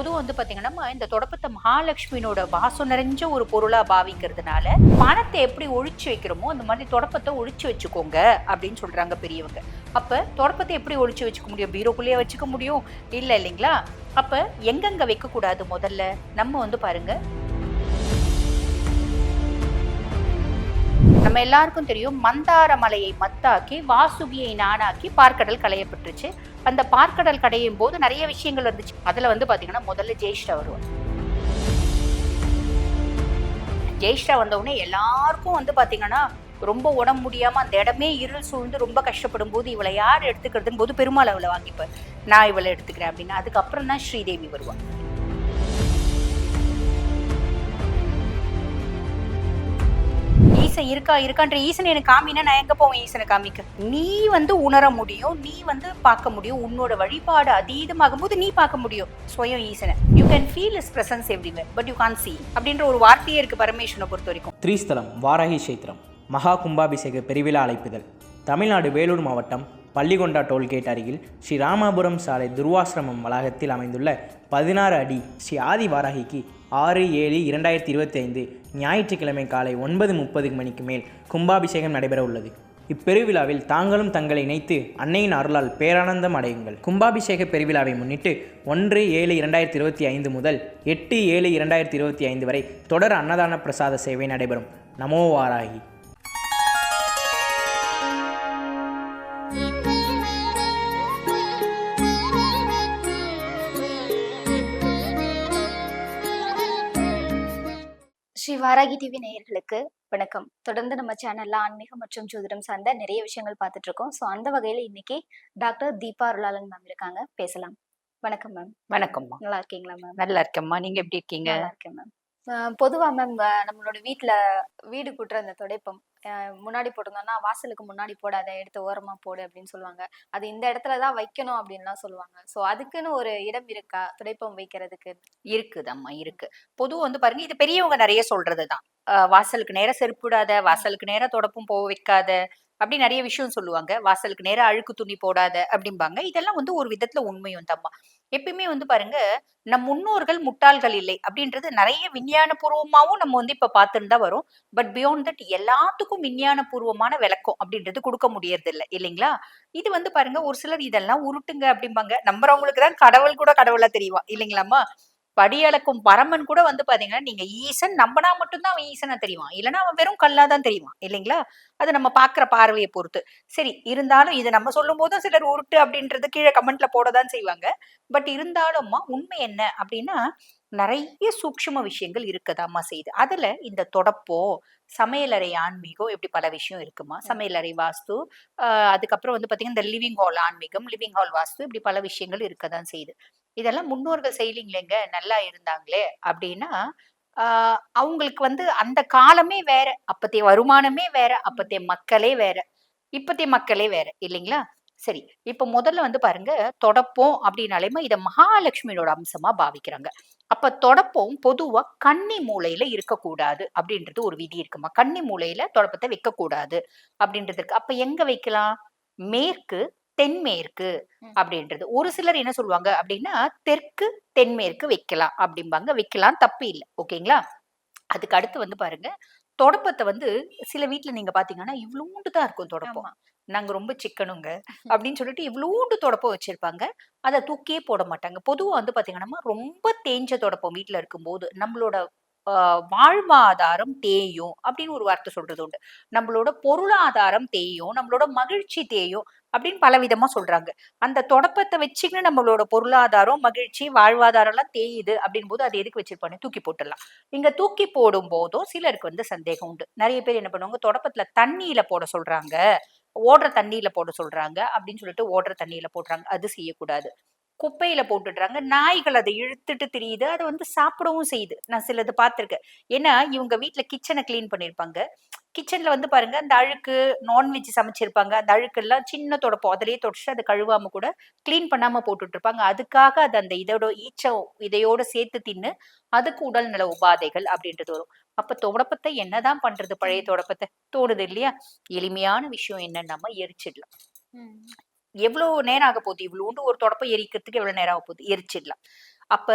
பொதுவாக வந்து பார்த்தீங்கன்னா இந்த தொடப்பத்தை மகாலட்சுமியினோட வாசம் நிறைஞ்ச ஒரு பொருளாக பாவிக்கிறதுனால பணத்தை எப்படி ஒழிச்சு வைக்கிறோமோ அந்த மாதிரி தொடப்பத்தை ஒழிச்சு வச்சுக்கோங்க அப்படின்னு சொல்கிறாங்க பெரியவங்க. அப்போ தொடப்பத்தை எப்படி ஒழிச்சு வச்சுக்க முடியும்? பீரோக்குள்ளேயே வச்சுக்க முடியும்? இல்லை இல்லைங்களா? அப்போ எங்கெங்கே வைக்கக்கூடாது முதல்ல? நம்ம வந்து பாருங்க. நம்ம எல்லாருக்கும் தெரியும் மந்தார மலையை மத்தாக்கி வாசுகியை நானாக்கி பார்க்கடல் களையப்பட்டுருச்சு. அந்த பார்க்கடல் கடையும் போது நிறைய விஷயங்கள் வந்துச்சு அதுல வந்து பாத்தீங்கன்னா முதல்ல ஜெயிஷ்டா வருவார். ஜெயிஷ்டா வந்தவுடனே எல்லாருக்கும் வந்து பாத்தீங்கன்னா ரொம்ப உடம்பு முடியாம அந்த இடமே இருள் சூழ்ந்து ரொம்ப கஷ்டப்படும் போது இவளை யார் எடுத்துக்கிறதுன்னு போது பெருமாள் அவளை வாங்கிப்பார். நான் இவளை எடுத்துக்கிறேன் அப்படின்னு. அதுக்கப்புறம் தான் ஸ்ரீதேவி வருவான் ஈசன் இருக்கா இருக்கான்ற ஈசன் எனக்கு காமினா நான் எங்க போவேன் ஈசனை காமிக்க? நீ வந்து உணர முடியும் நீ வந்து பார்க்க முடியும் உன்னோட வழிபாடு அதீதமாகும் போது நீ பார்க்க முடியும். சுயம் ஈசனை. You can feel his presence everywhere but you can't see அப்படின்ற ஒரு வார்த்தையே இருக்கு பரமேஸ்வரனை பொறுத்த வரைக்கும் த்ரீஸ்தலம் வாராகி சேத்திரம் மகா கும்பாபிஷேக பெருவிழா அழைப்புதல். தமிழ்நாடு வேலூர் மாவட்டம் பள்ளிகொண்டா டோல்கேட் அருகில் ஸ்ரீ ராமாபுரம் சாலை துர்வாசிரமம் வளாகத்தில் அமைந்துள்ள பதினாறு அடி ஸ்ரீ ஆதி வாராகிக்கு ஆறு ஏழு இரண்டாயிரத்தி இருபத்தி ஐந்து ஞாயிற்றுக்கிழமை காலை ஒன்பது முப்பது மணிக்கு மேல் கும்பாபிஷேகம் நடைபெற உள்ளது. இப்பெருவிழாவில் தாங்களும் தங்களை இணைத்து அன்னையின் அருளால் பேரானந்தம் அடையுங்கள். கும்பாபிஷேக பெருவிழாவை முன்னிட்டு ஒன்று ஏழு இரண்டாயிரத்தி இருபத்தி ஐந்து முதல் எட்டு ஏழு இரண்டாயிரத்தி இருபத்தி ஐந்து வரை தொடர் அன்னதான பிரசாத சேவை நடைபெறும். நமோவாராகி வாராகி டிவி நேயர்களுக்கு வணக்கம். தொடர்ந்து நம்ம சேனல்ல ஆன்மீகம் மற்றும் ஜோதிடம் சார்ந்த நிறைய விஷயங்கள் பார்த்துட்டு இருக்கோம். ஸோ அந்த வகையில இன்னைக்கு டாக்டர் தீபா அருளாளன் மேம் இருக்காங்க. பேசலாம். வணக்கம் மேம் வணக்கம்மா நல்லா இருக்கீங்களா மேம் நல்லா இருக்கேம்மா. நீங்க எப்படி இருக்கீங்க? நல்லா இருக்கேன் மேம் பொதுவாக மேம் நம்மளோட வீட்டில் வீடு கூட்டுற அந்த துடைப்பம் முன்னாடி போட்டிருந்தோம்னா வாசலுக்கு முன்னாடி போடாத எடுத்து ஓரமாக போடு அப்படின்னு சொல்லுவாங்க. அது இந்த இடத்துல தான் வைக்கணும் அப்படின்லாம் சொல்லுவாங்க. ஸோ அதுக்குன்னு ஒரு இடம் இருக்கா? துடைப்பம் வைக்கிறதுக்கு. இருக்குதம்மா இருக்கு. பொதுவாக வந்து பாருங்க இது பெரியவங்க நிறைய சொல்றது தான் வாசலுக்கு நேரா செருப்பிடாத வாசலுக்கு நேரம் தொடப்பும் போக வைக்காத அப்படி நிறைய விஷயம் சொல்லுவாங்க. வாசலுக்கு நேரா அழுக்கு துணி போடாத அப்படிம்பாங்க. இதெல்லாம் வந்து ஒரு விதத்துல உண்மையும் தம்மா. எப்பயுமே வந்து பாருங்க நம் முன்னோர்கள் முட்டாள்கள் இல்லை அப்படின்றது நிறைய விஞ்ஞான பூர்வமாவும் நம்ம வந்து இப்ப பார்த்துட்டு தான் வரும். பட் பியாண்ட் தட் எல்லாத்துக்கும் விஞ்ஞான பூர்வமான விளக்கம் அப்படின்றது கொடுக்க முடியறது இல்லை இல்லைங்களா? இது வந்து பாருங்க ஒரு சிலர் இதெல்லாம் உருட்டுங்க அப்படிம்பாங்க. நம்புறவங்களுக்கு தான் கடவுள் கூட கடவுளா தெரியுமா இல்லைங்களாம்மா? படியளக்கும் பரமன் கூட வந்து பாத்தீங்கன்னா நீங்க ஈசன் நம்பினா மட்டும்தான் அவன் ஈசனா தெரியுவான் இல்லைன்னா அவன் வெறும் கல்லா தான் தெரியுவான் இல்லைங்களா? அது நம்ம பாக்குற பார்வையை பொறுத்து. சரி இருந்தாலும் இதை நம்ம சொல்லும் போதும் சிலர் உருட்டு அப்படின்றது கீழே கமெண்ட்ல போடதான் செய்வாங்க. பட் இருந்தாலும்மா உண்மை என்ன அப்படின்னா நிறைய சூக்ஷ்ம விஷயங்கள் இருக்கதாம்மா செய்யுது. அதுல இந்த தொடப்போ சமையலறை ஆன்மீகம் இப்படி பல விஷயம் இருக்குமா? சமையலறை வாஸ்து அதுக்கப்புறம் வந்து பாத்தீங்கன்னா இந்த லிவிங் ஹால் ஆன்மீகம் லிவிங் ஹால் வாஸ்து இப்படி பல விஷயங்கள் இருக்கதான் செய்யுது. இதெல்லாம் முன்னோர்கள் செய்யலீங்களேங்க நல்லா இருந்தாங்களே அப்படின்னா அவங்களுக்கு வந்து அந்த காலமே வேற அப்பத்தைய வருமானமே வேற அப்பத்தைய மக்களே வேற இப்பத்தைய மக்களே வேற இல்லைங்களா? சரி இப்ப முதல்ல வந்து பாருங்க தொடப்போம் அப்படின்னாலேமா இத மகாலட்சுமியோட அம்சமா பாவிக்கிறாங்க. அப்ப தொடப்பம் பொதுவா கன்னி மூலையில இருக்கக்கூடாது அப்படின்றது ஒரு விதி இருக்குமா? கன்னி மூலையில தொடப்பத்தை வைக்க கூடாது அப்படின்றது இருக்கு. அப்ப எங்க வைக்கலாம்? மேற்கு தென்மேற்கு. அப்படின்றது. ஒரு சிலர் என்ன சொல்லுவாங்க அப்படின்னா தெற்கு தென்மேற்கு வைக்கலாம் அப்படிம்பாங்க. வைக்கலாம் தப்பு இல்லை. ஓகேங்களா? அதுக்கு அடுத்து வந்து பாருங்க தொடப்பத்தை வந்து சில வீட்ல நீங்க பாத்தீங்கன்னா இவ்வளோண்டு தான் இருக்கும் தொடப்பம். நாங்க ரொம்ப சிக்கனுங்க அப்படின்னு சொல்லிட்டு இவ்வளோண்டு தொடப்பம் வச்சிருப்பாங்க. அதை தூக்கியே போட மாட்டாங்க. பொதுவா வந்து பாத்தீங்கன்னா ரொம்ப தேஞ்ச தொடப்பம் வீட்ல இருக்கும்போது நம்மளோட ஆஹ், வாழ்வாதாரம் தேயும் அப்படின்னு ஒரு வார்த்தை சொல்றது உண்டு. நம்மளோட பொருளாதாரம் தேயும் நம்மளோட மகிழ்ச்சி தேயும். அப்படின்னு பல விதமா சொல்றாங்க. அந்த தொடப்பத்தை வச்சுக்கின்னு நம்மளோட பொருளாதாரம் மகிழ்ச்சி வாழ்வாதாரம் எல்லாம் தேயுது அப்படின் போது அது எதுக்கு வச்சிருப்பாங்க? தூக்கி போட்டுடலாம். இங்க தூக்கி போடும் போதும் சிலருக்கு வந்து சந்தேகம் உண்டு. நிறைய பேர் என்ன பண்ணுவாங்க? தொடப்பத்துல தண்ணியில போட சொல்றாங்க. ஓடுற தண்ணியில போட சொல்றாங்க அப்படின்னு சொல்லிட்டு ஓடுற தண்ணியில போடுறாங்க. அது செய்யக்கூடாது. குப்பையில போட்டுடுறாங்க. நாய்கள் அதை இழுத்துட்டு தெரியுது. அதை வந்து சாப்பிடவும் செய்யுது. நான் சிலது பார்த்துருக்கேன். ஏன்னா இவங்க வீட்டுல கிச்சனை கிளீன் பண்ணிருப்பாங்க. கிச்சன்ல வந்து பாருங்க அந்த அழுக்கு நான்வெஜ் சமைச்சிருப்பாங்க. அந்த அழுக்கெல்லாம் சின்ன தொடப்பம். அதிலேயே தொடச்சு அதை கழுவாம கூட க்ளீன் பண்ணாம போட்டுட்டு இருப்பாங்க அதுக்காக அது அந்த இதோட ஈச்ச இதையோட சேர்த்து தின்னு அதுக்கு உடல்நல உபாதைகள் அப்படின்றது வரும். அப்ப தொடப்பத்தை என்னதான் பண்றது? பழைய தொடப்பத்தை தோணுது இல்லையா? எளிமையான விஷயம் என்னன்னு நம்ம எரிச்சிடலாம். எவ்வளவு நேரம் ஆக போகுது? இவ்வளோண்டு ஒரு தொடப்பம் எரிக்கிறதுக்கு எவ்வளவு நேரம் ஆக போகுது? எரிச்சிடலாம். அப்ப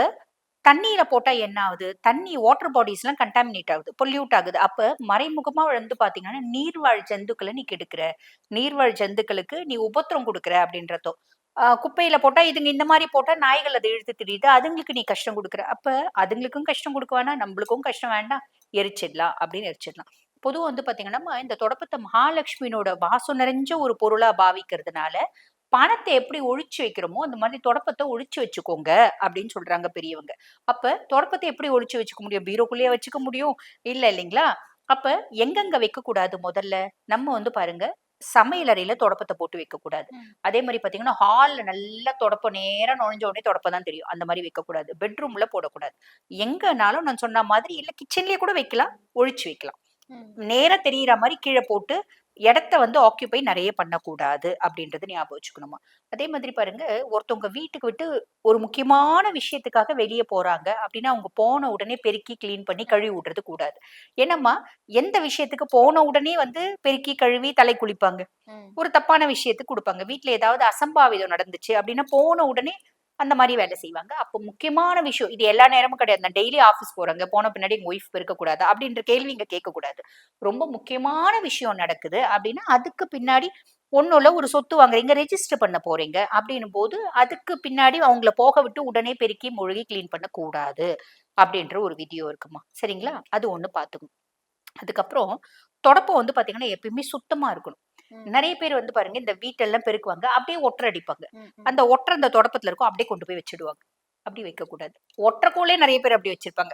தண்ணியில போட்டா என்ன ஆகுது? தண்ணி வாட்டர் பாடிஸ்லாம் கண்டாமினேட் ஆகுது பொல்யூட் ஆகுது. அப்ப மறைமுகமா வந்து பாத்தீங்கன்னா நீர்வாழ் ஜந்துக்களை நீ கெடுக்கிற. நீர்வாழ் ஜந்துக்களுக்கு நீ உபத்திரம் கொடுக்குற அப்படின்றதோ. ஆஹ் குப்பையில போட்டா இதுங்க இந்த மாதிரி போட்டா நாய்கள் அதை இழுத்து திரியுது. அதுங்களுக்கு நீ கஷ்டம் கொடுக்குற. அப்ப அதுங்களுக்கும் கஷ்டம் கொடுக்க வேணாம் நம்மளுக்கும் கஷ்டம் வேண்டாம். எரிச்சிடலாம் அப்படின்னு எரிச்சிடலாம். பொதுவா வந்து பாத்தீங்கன்னா நம்ம இந்த தொடப்பத்தை மகாலட்சுமியினோட வாசம் நிறைஞ்ச ஒரு பொருளா பாவிக்கிறதுனால பணத்தை எப்படி ஒழிச்சு வைக்கிறோமோ அந்த மாதிரி தொடப்பத்தை ஒழிச்சு வச்சுக்கோங்க அப்படின்னு சொல்றாங்க பெரியவங்க. அப்ப தொடப்பத்தை எப்படி ஒழிச்சு வச்சுக்க முடியும்? பீரோக்குள்ளேயே வச்சுக்க முடியும்? இல்ல இல்லைங்களா? அப்ப எங்கெங்க வைக்க கூடாது முதல்ல? நம்ம வந்து பாருங்க சமையல் அறையில தொடப்பத்தை போட்டு வைக்க கூடாது ம். அதே மாதிரி பாத்தீங்கன்னா ஹால்ல நல்லா தொடப்பம் நேரா நுழைஞ்ச உடனே தொடப்பம் தான் தெரியும். அந்த மாதிரி வைக்க கூடாது பெட்ரூம்ல போடக்கூடாது. எங்கனாலும் நான் சொன்ன மாதிரி இல்ல கிச்சன்லயே கூட வைக்கலாம் ஒழிச்சு வைக்கலாம். ம். நேரா தெரியற மாதிரி கீழே போட்டு இடத்த வந்து ஆக்கியூபை நிறைய பண்ணக்கூடாது அப்படின்றது ஞாபகம் வச்சுக்கணுமா? அதே மாதிரி பாருங்க ஒருத்தவங்க வீட்டுக்கு விட்டு ஒரு முக்கியமான விஷயத்துக்காக வெளியே போறாங்க அப்படின்னா அவங்க போன உடனே பெருக்கி க்ளீன் பண்ணி கழுவி விடுறது கூடாது. ஏன்னம்மா எந்த விஷயத்துக்கு போன உடனே வந்து பெருக்கி கழுவி தலை குளிப்பாங்க. ஒரு தப்பான விஷயத்துக்கு கொடுப்பாங்க. வீட்ல ஏதாவது அசம்பாவிதம் நடந்துச்சு அப்படின்னா போன உடனே அந்த மாதிரி வேலை செய்வாங்க. அப்போ முக்கியமான விஷயம் இது எல்லா நேரமும் கிடையாது. நான் டெய்லி ஆஃபீஸ் போறாங்க. போன பின்னாடி எங்க ஒய்ஃப் இருக்கக்கூடாது அப்படின்ற கேள்வி இங்க கேட்கக்கூடாது. ரொம்ப முக்கியமான விஷயம் நடக்குது அப்படின்னா அதுக்கு பின்னாடி ஒன்றும் இல்லை ஒரு சொத்து வாங்குறீங்க ரெஜிஸ்டர் பண்ண போறீங்க அப்படின்னும் போது அதுக்கு பின்னாடி அவங்கள போக விட்டு உடனே பெருக்கி மொழுகி க்ளீன் பண்ண கூடாது அப்படின்ற ஒரு விதியோ இருக்குமா? சரிங்களா? அது ஒண்ணு பாத்துக்கணும் அதுக்கப்புறம் தொடப்பம் வந்து பாத்தீங்கன்னா எப்பயுமே சுத்தமா இருக்கணும். நிறைய பேர் வந்து பாருங்க இந்த வீட்டெல்லாம் பெருக்குவாங்க. அப்படியே ஒற்றை அடிப்பாங்க. அந்த ஒற்றை அந்த தொடப்பத்துல இருக்கும் அப்படியே கொண்டு போய் வச்சிடுவாங்க. அப்படி வைக்க கூடாது ஒற்றைக்கோலே நிறைய பேர் அப்படி வச்சிருப்பாங்க.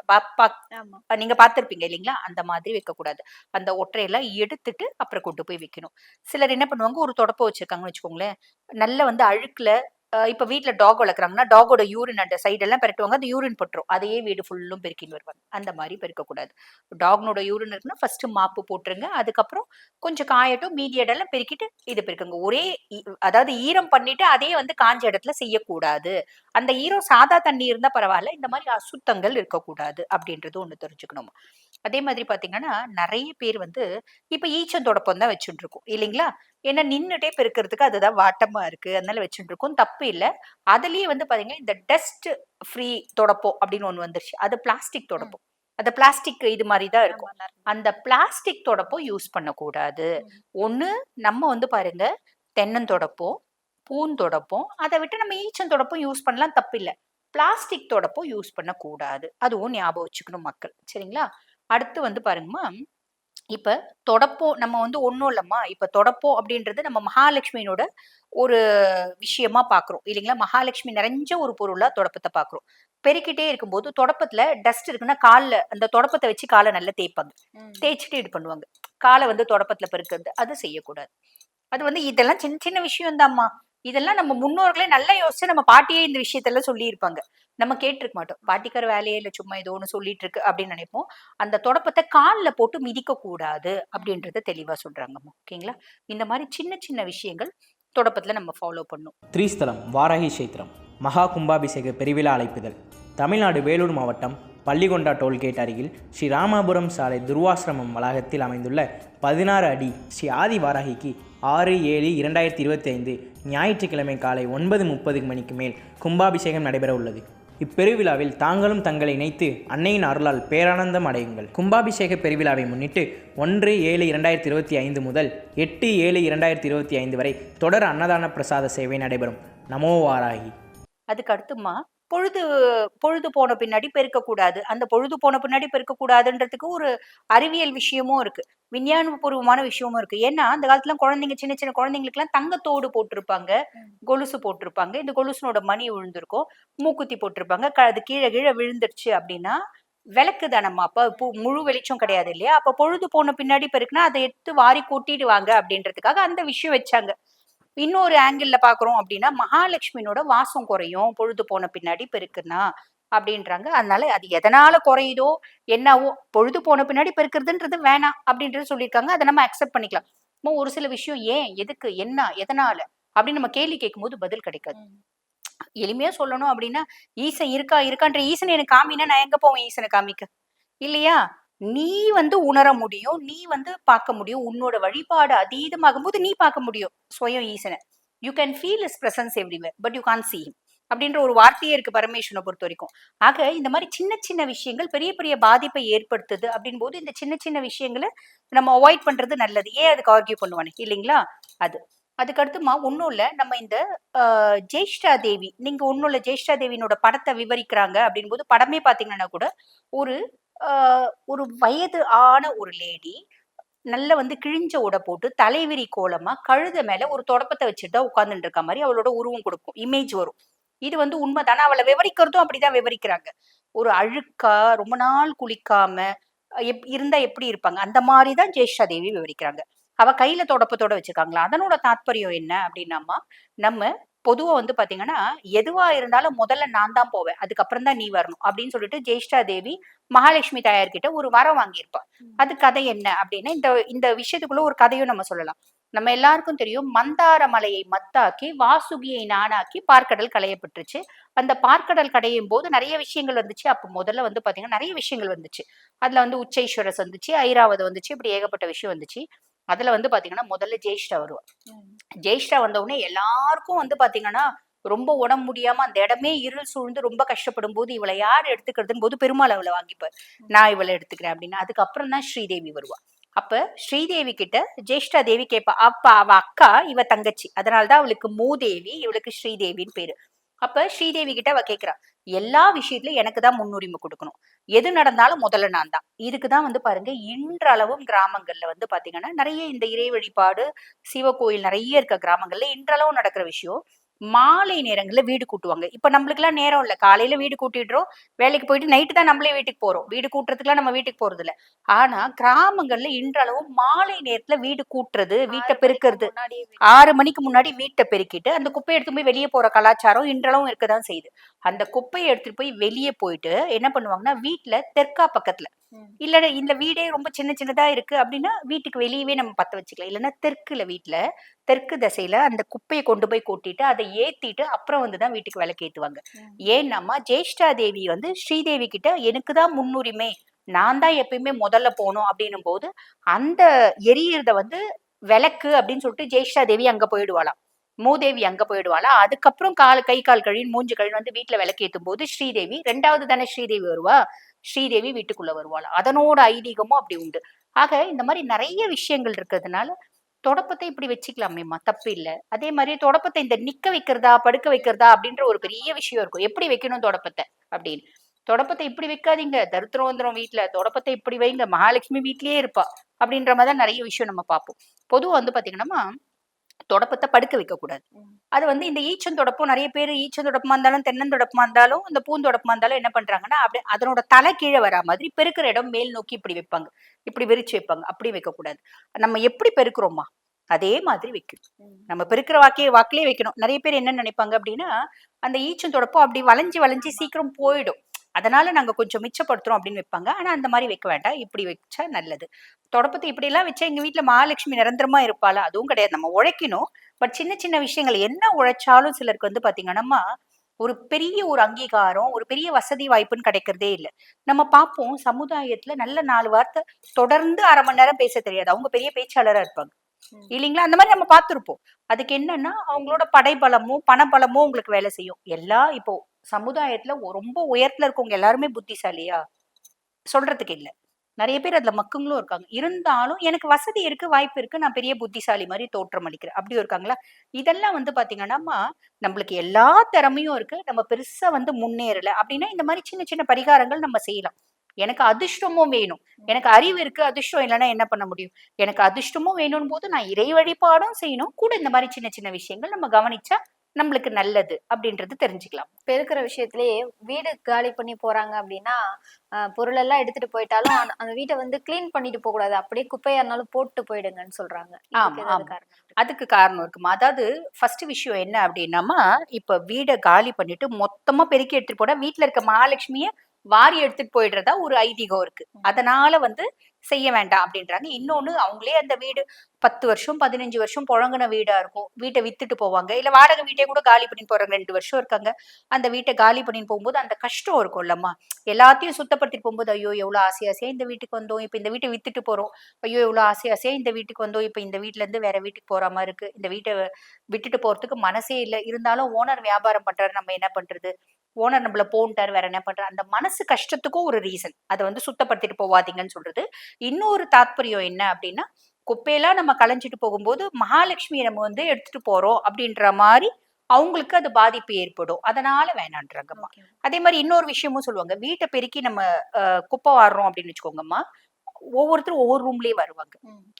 நீங்க பார்த்திருப்பீங்க இல்லைங்களா? அந்த மாதிரி வைக்க கூடாது அந்த ஒற்றையெல்லாம் எடுத்துட்டு அப்புறம் கொண்டு போய் வைக்கணும். சிலர் என்ன பண்ணுவாங்க ஒரு தொடப்பம் வச்சிருக்காங்கன்னு வச்சுக்கோங்களேன். நல்ல வந்து அழுக்குல இப்ப வீட்ல டாக் வளர்க்குறாங்கன்னா டாகோட யூரின் அந்த சைடெல்லாம் எல்லாம் அந்த யூரின் போட்டுரும். அதையே வீடு ஃபுல்லும் பெருக்கின்னு வருவாங்க. அந்த மாதிரி பெருக்கக்கூடாது. டாக்னோட யூரின் இருக்குன்னா ஃபர்ஸ்ட் மாப்பு போட்டுருங்க. அதுக்கப்புறம் கொஞ்சம் காயட்டும் மீதி இடம்லாம் பெருக்கிட்டு இது பெருக்குங்க. ஒரே ஈ- அதாவது ஈரம் பண்ணிட்டு அதே வந்து காஞ்ச இடத்துல செய்யக்கூடாது. அந்த ஈரம் சாதா தண்ணி இருந்தா பரவாயில்ல. இந்த மாதிரி அசுத்தங்கள் இருக்கக்கூடாது அப்படின்றது ஒன்று தெரிஞ்சுக்கணும். அதே மாதிரி பாத்தீங்கன்னா நிறைய பேர் வந்து இப்ப ஈச்சந்தொடப்பம் தான் வச்சுட்டு இருக்கோம் இல்லைங்களா? ஏன்னா நின்னுட்டே பெருக்கிறதுக்கு அதுதான் வாட்டமா இருக்கு. அதனால வச்சுட்டு இருக்கோம் தப்பு இல்ல. அதுலயே வந்து பாத்தீங்கன்னா இந்த டஸ்ட் ஃப்ரீ தொடப்பம் அப்படின்னு ஒண்ணு வந்துருச்சு. அது பிளாஸ்டிக் தொடப்பம் அது பிளாஸ்டிக் இது மாதிரி தான் இருக்கும். அந்த பிளாஸ்டிக் தொடப்பம் யூஸ் பண்ணக்கூடாது. ஒண்ணு நம்ம வந்து பாருங்க தென்னந்தொடப்பம் பூந்தொடப்பம் அதை விட்டு நம்ம ஈச்சந்தொடப்பம் யூஸ் பண்ணலாம். தப்பில்லை பிளாஸ்டிக் தொடப்பம் யூஸ் பண்ணக்கூடாது. அதுவும் ஞாபகம் வச்சுக்கணும் மக்கள். சரிங்களா? அடுத்து வந்து பாருங்கம்மா இப்ப தொடப்பம் நம்ம வந்து ஒண்ணும் இல்லம்மா. இப்ப தொடப்பம் அப்படின்றது நம்ம மகாலட்சுமியினோட ஒரு விஷயமா பாக்குறோம். இல்லைங்களா? மகாலட்சுமி நிறைஞ்ச ஒரு பொருளா தொடப்பத்தை பாக்குறோம். பெருக்கிட்டே இருக்கும்போது தொடப்பத்துல டஸ்ட் இருக்குன்னா கால்ல அந்த தொடப்பத்தை வச்சு காலை நல்லா தேய்ப்பாங்க. தேய்ச்சிட்டு இது பண்ணுவாங்க. காலை வந்து தொடப்பத்துல பெருக்கிறது அது செய்யக்கூடாது. அது வந்து இதெல்லாம் சின்ன சின்ன விஷயம் தான்மா இதெல்லாம் நம்ம முன்னோர்களே நல்லா யோசிச்சு நம்ம பாட்டியே இந்த விஷயத்தெல்லாம் சொல்லியிருப்பாங்க. நம்ம கேட்டிருக்க மாட்டோம். பாட்டிக்கார வேலையே இல்லை சும்மா ஏதோ ஒன்று சொல்லிட்டு இருக்கு அப்படின்னு நினைப்போம். அந்த தொடப்பத்தை காலில் போட்டு மிதிக்க கூடாது அப்படின்றத தெளிவாக சொல்றாங்க ஓகேங்களா? இந்த மாதிரி சின்ன சின்ன விஷயங்கள் தொடப்பத்தில் நம்ம ஃபாலோ பண்ணும். த்ரீஸ்தலம் வாராகி கஷேத்திரம் மகா கும்பாபிஷேக பெருவிழா அழைப்புதல் தமிழ்நாடு வேலூர் மாவட்டம் பள்ளிகொண்டா டோல்கேட் அருகில் ஸ்ரீ ராமாபுரம் சாலை துர்வாசிரமம் வளாகத்தில் அமைந்துள்ள பதினாறு அடி ஸ்ரீ ஆதி வாராகிக்கு ஆறு ஏழு இரண்டாயிரத்தி இருபத்தி ஐந்து ஞாயிற்றுக்கிழமை காலை ஒன்பது முப்பது மணிக்கு மேல் கும்பாபிஷேகம் நடைபெற உள்ளது. இப்பெருவிழாவில் தாங்களும் தங்களை இணைத்து அன்னையின் அருளால் பேரானந்தம் அடையுங்கள். கும்பாபிஷேக பெருவிழாவை முன்னிட்டு ஒன்று ஏழு இரண்டாயிரத்தி இருபத்தி ஐந்து முதல் எட்டு ஏழு இரண்டாயிரத்தி இருபத்தி ஐந்து வரை தொடர் அன்னதான பிரசாத சேவை நடைபெறும். நமோவாராகி அதுக்கு அடுத்துமா? பொழுது பொழுது போன பின்னாடி பெருக்கக்கூடாது. அந்த பொழுது போன பின்னாடி பெருக்கக்கூடாதுன்றதுக்கு ஒரு அறிவியல் விஷயமும் இருக்கு. விஞ்ஞானபூர்வமான விஷயமும் இருக்கு. ஏன்னா அந்த காலத்துல குழந்தைங்க சின்ன சின்ன குழந்தைங்களுக்குலாம் தங்கத்தோடு போட்டிருப்பாங்க. கொலுசு போட்டிருப்பாங்க. இந்த கொலுசுனோட மணி விழுந்திருக்கும். மூக்குத்தி போட்டிருப்பாங்க. அது கீழே கீழே விழுந்துருச்சு அப்படின்னா விளக்கு தானம்மா. அப்ப இப்போ முழு வெளிச்சம் கிடையாது இல்லையா? அப்ப பொழுது போன பின்னாடி பெருக்குனா அதை எடுத்து வாரி கொட்டிடுவாங்க அப்படின்றதுக்காக அந்த விஷயம் வச்சாங்க. இன்னொரு ஆங்கிள் பாக்குறோம் அப்படின்னா மகாலட்சுமியோட வாசம் குறையும் பொழுது போன பின்னாடி பெருக்குனா அப்படின்றாங்க. அதனால அது எதனால குறையுதோ என்னவோ பொழுது போன பின்னாடி பெருக்கிறதுன்றது வேணாம் அப்படின்றது சொல்லியிருக்காங்க. அதை நம்ம அக்செப்ட் பண்ணிக்கலாம். ஒரு சில விஷயம் ஏன் எதுக்கு என்ன எதனால அப்படின்னு நம்ம கேள்வி கேட்கும்போது பதில் கிடைக்காது. எளிமையா சொல்லணும் அப்படின்னா ஈசன் இருக்கா இருக்கான்ற ஈசன் எனக்கு காமினா நான் எங்க போவேன் ஈசனை காமிக்க? இல்லையா? நீ வந்து உணர முடியும் நீ வந்து பார்க்க முடியும். உன்னோட வழிபாடு அதீதமாகும் போது நீ பார்க்க முடியும். சுயம் ஈசனை. You can feel his presence everywhere but you can't see அப்படின்ற ஒரு வார்த்தையே இருக்கு பரமேஸ்வரனை பொறுத்த வரைக்கும். ஆக இந்த மாதிரி சின்ன சின்ன விஷயங்கள் பெரிய பெரிய பாதிப்பை ஏற்படுத்துது அப்படின் போது இந்த சின்ன சின்ன விஷயங்களை நம்ம அவாய்ட் பண்றது நல்லது. ஏன் அதுக்கு ஆர்கியூ பண்ணுவானே? இல்லைங்களா? அது. அதுக்கடுத்துமா ஒன்றும் இல்லை நம்ம இந்த ஆஹ், தேவி நீங்க ஒன்றும் இல்லை ஜேஷ்டா தேவியினோட படத்தை விவரிக்கிறாங்க அப்படின் போது படமே பார்த்தீங்கன்னா கூட ஒரு ஒரு வயது ஆன ஒரு லேடி நல்ல வந்து கிழிஞ்ச உடை போட்டு தலைவிரி கோலமா கழுத மேல ஒரு தொடப்பத்தை வச்சுட்டா உட்காந்துட்டு இருக்க மாதிரி அவளோட உருவம் கொடுக்கும். இமேஜ் வரும். இது வந்து உண்மைதானே? அவளை விவரிக்கிறதும் அப்படிதான் விவரிக்கிறாங்க. ஒரு அழுக்கா ரொம்ப நாள் குளிக்காம எப் இருந்தா எப்படி இருப்பாங்க? அந்த மாதிரி தான் ஜேஷா தேவி விவரிக்கிறாங்க. அவ கையில தொடப்பத்தோட வச்சிருக்காங்களா அதனோட தாத்பரியம் என்ன அப்படின்னாமா நம்ம பொதுவா வந்து பாத்தீங்கன்னா எதுவா இருந்தாலும் முதல்ல நான் தான் போவேன். அதுக்கப்புறம் தான் நீ வரணும் அப்படின்னு சொல்லிட்டு ஜேஷ்டா தேவி மகாலட்சுமி தாயார்கிட்ட ஒரு வரம் வாங்கியிருப்பா. அது கதை என்ன அப்படின்னா இந்த இந்த விஷயத்துக்குள்ள ஒரு கதையும் நம்ம சொல்லலாம். நம்ம எல்லாருக்கும் தெரியும் மந்தார மலையை மத்தாக்கி வாசுகியை நானாக்கி பார்க்கடல் களையப்பட்டுருச்சு. அந்த பார்க்கடல் கடையும் போது நிறைய விஷயங்கள் வந்துச்சு. அப்போ முதல்ல வந்து பாத்தீங்கன்னா நிறைய விஷயங்கள் வந்துச்சு. அதுல வந்து உச்சைஸ்வரஸ் வந்துச்சு ஐராவதம் வந்துச்சு இப்படி ஏகப்பட்ட விஷயம் வந்துச்சு. அதுல வந்து பாத்தீங்கன்னா முதல்ல ஜெயிஷ்டா வருவா ஜெயிஷ்டா வந்தவுடனே எல்லாருக்கும் வந்து பாத்தீங்கன்னா ரொம்ப உடம்பு முடியாம அந்த இடமே இருள் சூழ்ந்து ரொம்ப கஷ்டப்படும் போது இவளை யார் எடுத்துக்கிறதுன்னு போது பெருமாள் அவளை வாங்கிப்பார் நான் இவளை எடுத்துக்கிறேன் அப்படின்னு அதுக்கப்புறம் தான் ஸ்ரீதேவி வருவா. அப்ப ஸ்ரீதேவி கிட்ட ஜேஷ்டா தேவி கேட்பா அப்பா அவ அக்கா இவ தங்கச்சி. அதனாலதான் அவளுக்கு மூதேவி இவளுக்கு ஸ்ரீதேவின்னு பேரு. அப்ப ஸ்ரீதேவி கிட்ட அவ கேக்குறா எல்லா விஷயத்துலயும் எனக்கு தான் முன்னுரிமை கொடுக்கணும். எது நடந்தாலும் முதல்ல நான் தான் இதுக்கு தான் வந்து பாருங்க இன்றளவும் கிராமங்கள்ல வந்து பாத்தீங்கன்னா நிறைய இந்த இறை வழிபாடு சிவகோயில் நிறைய இருக்க கிராமங்கள்ல இன்றளவும் நடக்கிற விஷயம். மாலை நேரங்கள்ல வீடு கூட்டுவாங்க. இப்ப நம்மளுக்கு எல்லாம் நேரம் இல்ல. காலையில வீடு கூட்டிடுறோம். வேலைக்கு போயிட்டு நைட்டு தான் நம்மளே வீட்டுக்கு போறோம். வீடு கூட்டுறதுக்குலாம் நம்ம வீட்டுக்கு போறது இல்ல. ஆனா கிராமங்கள்ல இன்றளவும் மாலை நேரத்துல வீடு கூட்டுறது வீட்டை பெருக்கிறது. ஆறு மணிக்கு முன்னாடி வீட்டை பெருக்கிட்டு அந்த குப்பையை எடுத்து போய் வெளியே போற கலாச்சாரம் இன்றளவும் இருக்கதான் செய்யுது. அந்த குப்பையை எடுத்துட்டு போய் வெளியே போயிட்டு என்ன பண்ணுவாங்கன்னா வீட்டுல தெற்கா பக்கத்துல. இல்ல இந்த வீடே ரொம்ப சின்ன சின்னதா இருக்கு அப்படின்னா வீட்டுக்கு வெளியவே நம்ம பத்த வச்சுக்கலாம். இல்லைன்னா தெற்குல வீட்டுல தெற்கு திசையில அந்த குப்பையை கொண்டு போய் கொட்டிட்டு அதை ஏத்திட்டு அப்புறம் வந்துதான் வீட்டுக்கு விளக்கு ஏத்துவாங்க. ஏன்னாமா ஜேஷ்டா தேவி வந்து ஸ்ரீதேவி கிட்ட எனக்கு தான் முன்னுரிமை. நான் தான் எப்பயுமே முதல்ல போகணும். அப்படின்னும் போது அந்த எரியறத வந்து விளக்கு அப்படின்னு சொல்லிட்டு ஜெயிஷ்டா தேவி அங்க போயிடுவாளாம். மூதேவி அங்க போயிடுவாளா. அதுக்கப்புறம் கால் கை கால் கழின்னு மூஞ்சு கழின்னு வந்து வீட்டுல விளக்கேத்தும் போது ஸ்ரீதேவி ரெண்டாவது தானே ஸ்ரீதேவி வருவா? ஸ்ரீதேவி வீட்டுக்குள்ள வருவாள்? அதனோட ஐதீகமும் அப்படி உண்டு. ஆக இந்த மாதிரி நிறைய விஷயங்கள் இருக்கிறதுனால தொடப்பத்தை இப்படி வச்சுக்கலாமேம்மா தப்பு இல்ல. அதே மாதிரி தொடப்பத்தை இந்த நிக்க வைக்கிறதா படுக்க வைக்கிறதா அப்படின்ற ஒரு பெரிய விஷயம் இருக்கும். எப்படி வைக்கணும் தொடப்பத்தை அப்படின்னு. தொடப்பத்தை இப்படி வைக்காதீங்க. தரித்திரம் வந்துடும் வீட்டுல தொடப்பத்தை இப்படி வைங்க. மகாலட்சுமி வீட்லயே இருப்பா அப்படின்ற மாதிரி தான் நிறைய விஷயம் நம்ம பார்ப்போம். பொதுவா வந்து பாத்தீங்கன்னா தொடப்பத்தை படுக்க வைக்க கூடாது ம். அது வந்து இந்த ஈச்சந்தொடப்பம் நிறைய பேர் ஈச்சந்தொடப்பமா இருந்தாலும் தென்னந்தொடப்பமா இருந்தாலும் இந்த பூந்தொடப்பமா இருந்தாலும் என்ன பண்றாங்கன்னா அப்படியே அதனோட தலை கீழே வரா மாதிரி பெருக்கிற இடம் மேல் நோக்கி இப்படி வைப்பாங்க. இப்படி விரிச்சு வைப்பாங்க. அப்படி வைக்க கூடாது நம்ம எப்படி பெருக்குறோமா? அதே மாதிரி வைக்கணும். நம்ம பெருக்கிற வாக்கே வாக்கிலே வைக்கணும். நிறைய பேர் என்ன நினைப்பாங்க அப்படின்னா அந்த ஈச்சந்தொடப்பம் அப்படி வளைஞ்சு வளைஞ்சு சீக்கிரம் போயிடும். அதனால நாங்க கொஞ்சம் மிச்சப்படுத்துறோம் அப்படின்னு வைப்பாங்க. ஆனா அந்த மாதிரி வைக்க வேண்டாம். இப்படி வச்சா நல்லது. தொடப்பத்தை இப்படி எல்லாம் வச்சா எங்க வீட்டுல மகாலட்சுமி நிரந்தரமா இருப்பாளா? அதுவும் கிடையாது. நம்ம உழைக்கணும். பட் சின்ன சின்ன விஷயங்கள் என்ன உழைச்சாலும் சிலருக்கு வந்து பாத்தீங்கன்னா ஒரு பெரிய ஒரு அங்கீகாரம் ஒரு பெரிய வசதி வாய்ப்புன்னு கிடைக்கிறதே இல்லை. நம்ம பார்ப்போம் சமுதாயத்துல நல்ல நாலு வார்த்தை தொடர்ந்து அரை மணி நேரம் பேச தெரியாது. அவங்க பெரிய பேச்சாளரா இருப்பாங்க. இல்லைங்களா? அந்த மாதிரி நம்ம பார்த்திருப்போம் அதுக்கு என்னன்னா அவங்களோட படைபலமோ பணபலமோ உங்களுக்கு வேலை செய்யும். எல்லா இப்போ சமுதாயத்துல ரொம்ப உயரத்துல இருக்கவங்க எல்லாருமே புத்திசாலியா? சொல்றதுக்கு இல்லை. நிறைய பேர் அதுல மக்குங்களும் இருக்காங்க. இருந்தாலும் எனக்கு வசதி இருக்கு வாய்ப்பு இருக்கு நான் பெரிய புத்திசாலி மாதிரி தோற்றம் அளிக்கிறேன். அப்படியும் இருக்காங்களா? இதெல்லாம் வந்து பாத்தீங்கன்னா நம்மளுக்கு எல்லா திறமையும் இருக்கு. நம்ம பெருசா வந்து முன்னேறல. அப்படின்னா இந்த மாதிரி சின்ன சின்ன பரிகாரங்கள் நம்ம செய்யலாம். எனக்கு அதிர்ஷ்டமும் வேணும். எனக்கு அறிவு இருக்கு அதிர்ஷ்டம் இல்லைன்னா என்ன பண்ண முடியும்? எனக்கு அதிர்ஷ்டமும் வேணும் போது நான் இறை வழிபாடும் செய்யணும். கூட இந்த மாதிரி சின்ன சின்ன விஷயங்கள் நம்ம கவனிச்சா நம்மளுக்கு நல்லது அப்படின்றது தெரிஞ்சுக்கலாம். இப்ப இருக்கிற விஷயத்திலேயே வீடு காலி பண்ணி போறாங்க அப்படின்னா பொருள் எல்லாம் எடுத்துட்டு போயிட்டாலும் அந்த- வீட்டை வந்து க்ளீன் பண்ணிட்டு போக கூடாது அப்படியே குப்பையா இருந்தாலும் போட்டு போயிடுங்கன்னு சொல்றாங்க? அதுக்கு காரணம் இருக்குமா? அதாவது ஃபர்ஸ்ட் விஷயம் என்ன அப்படின்னாமா இப்ப வீடை காலி பண்ணிட்டு மொத்தமா பெருக்கி எடுத்துட்டு போனா வீட்டுல இருக்க மகாலட்சுமிய வாரி எடுத்துட்டு போயிடுறதா ஒரு ஐதீகம் இருக்கு. அதனால வந்து செய்ய வேண்டாம் அப்படின்றாங்க. இன்னொன்னு அவங்களே அந்த வீடு பத்து வருஷம் பதினஞ்சு வருஷம் புழங்கின வீடா இருக்கும். வீட்டை வித்துட்டு போவாங்க. இல்ல வாடகை வீட்டை கூட காலி பண்ணி போறாங்க ரெண்டு வருஷம் இருக்காங்க. அந்த வீட்டை காலி பண்ணி போகும்போது அந்த கஷ்டம் இருக்கும்லம்மா எல்லாத்தையும் சுத்தப்படுத்திட்டு போகும்போது ஐயோ எவ்வளவு ஆசை ஆசையா இந்த வீட்டுக்கு வந்தோம். இப்ப இந்த வீட்டை வித்துட்டு போறோம். ஐயோ எவ்வளவு ஆசை ஆசையா இந்த வீட்டுக்கு வந்தோம். இப்ப இந்த வீட்ல இருந்து வேற வீட்டுக்கு போற மாதிரி இருக்கு. இந்த வீட்டை விட்டுட்டு போறதுக்கு மனசே இல்ல. இருந்தாலும் ஓனர் வியாபாரம் பண்றாரு. நம்ம என்ன பண்றது? ஓனர் நம்மள போன்ட்டாரு வேற என்ன பண்றாரு அந்த மனசு கஷ்டத்துக்கும் ஒரு ரீசன் அதை வந்து சுத்தப்படுத்திட்டு போவாதீங்கன்னு சொல்றது. இன்னொரு தாத்பரியம் என்ன அப்படின்னா குப்பையெல்லாம் நம்ம களைஞ்சிட்டு போகும்போது மகாலட்சுமியை நம்ம வந்து எடுத்துட்டு போறோம் அப்படின்ற மாதிரி அவங்களுக்கு அது பாதிப்பு ஏற்படும். அதனால வேணான்றாங்கம்மா. அதே மாதிரி இன்னொரு விஷயமும் சொல்லுவாங்க. வீட்டை பெருக்கி நம்ம அஹ், குப்பை வாடுறோம் அப்படின்னு வச்சுக்கோங்கம்மா. ஒவ்வொருத்தரும் ஒவ்வொரு ரூம்லயே வருவாங்க.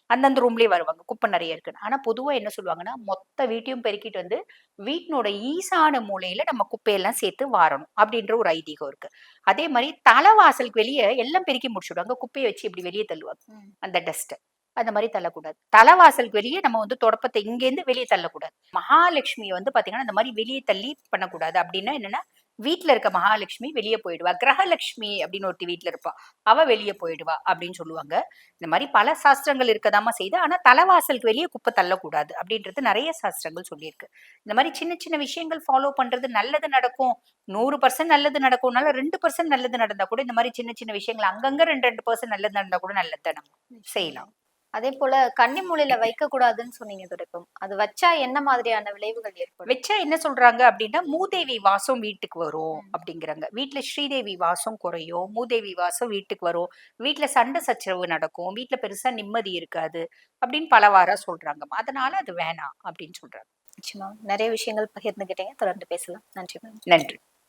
அந்தந்த ரூம்லயே வருவாங்க. குப்பை நிறைய இருக்குன்னு. ஆனா பொதுவா என்ன சொல்லுவாங்கன்னா மொத்த வீட்டையும் பெருக்கிட்டு வந்து வீட்டினோட ஈசான மூலையில நம்ம குப்பையெல்லாம் சேர்த்து வாரணும் அப்படின்ற ஒரு ஐதீகம் இருக்கு. அதே மாதிரி தலைவாசலுக்கு வெளியே எல்லாம் பெருக்கி முடிச்சுடுவாங்க. குப்பையை வச்சு இப்படி வெளியே தள்ளுவாங்க. அந்த டஸ்ட்டை அந்த மாதிரி தள்ளக்கூடாது. தலைவாசலுக்கு வெளியே நம்ம வந்து தொடப்பத்தை இங்கேருந்து வெளியே தள்ளக்கூடாது. மகாலட்சுமியை வந்து பாத்தீங்கன்னா இந்த மாதிரி வெளியே தள்ளி பண்ணக்கூடாது. அப்படின்னா என்னன்னா வீட்ல இருக்க மகாலட்சுமி வெளியே போயிடுவா. கிரகலட்சுமி அப்படின்னு ஒருத்தி வீட்ல இருப்பா. அவ வெளியே போயிடுவா அப்படின்னு சொல்லுவாங்க. இந்த மாதிரி பல சாஸ்திரங்கள் இருக்கதாமா செய்து ஆனா தலைவாசலுக்கு வெளியே குப்பை தள்ளக்கூடாது அப்படின்றது நிறைய சாஸ்திரங்கள் சொல்லியிருக்கு. இந்த மாதிரி சின்ன சின்ன விஷயங்கள் ஃபாலோ பண்றது நல்லது நடக்கும். நூறு பர்சன்ட் நல்லது நடக்கும்னால ரெண்டு பர்சன்ட் நல்லது நடந்தா கூட இந்த மாதிரி சின்ன சின்ன விஷயங்கள் அங்கங்க ரெண்டு ரெண்டு பர்சன்ட் நல்லது நடந்தா கூட நல்லது நம்ம செய்யலாம். அதே போல கன்னி மூலையில வைக்க கூடாதுன்னு சொன்னீங்க துடைப்பம் அது வச்சா என்ன மாதிரியான விளைவுகள் ஏற்படும்? வச்சா என்ன சொல்றாங்க அப்படின்னா மூதேவி வாசம் வீட்டுக்கு வரும் அப்படிங்கிறாங்க. வீட்ல ஸ்ரீதேவி வாசம் குறையும் மூதேவி வாசம் வீட்டுக்கு வரும். வீட்ல சண்டை சச்சரவு நடக்கும் வீட்ல பெருசா நிம்மதி இருக்காது அப்படின்னு பலவாரா சொல்றாங்கம்மா அதனால அது வேணாம் அப்படின்னு சொல்றாங்க. நிச்சயமா. நிறைய விஷயங்கள் பகிர்ந்துகிட்டீங்க. தொடர்ந்து பேசலாம். நன்றி மேம். நன்றி.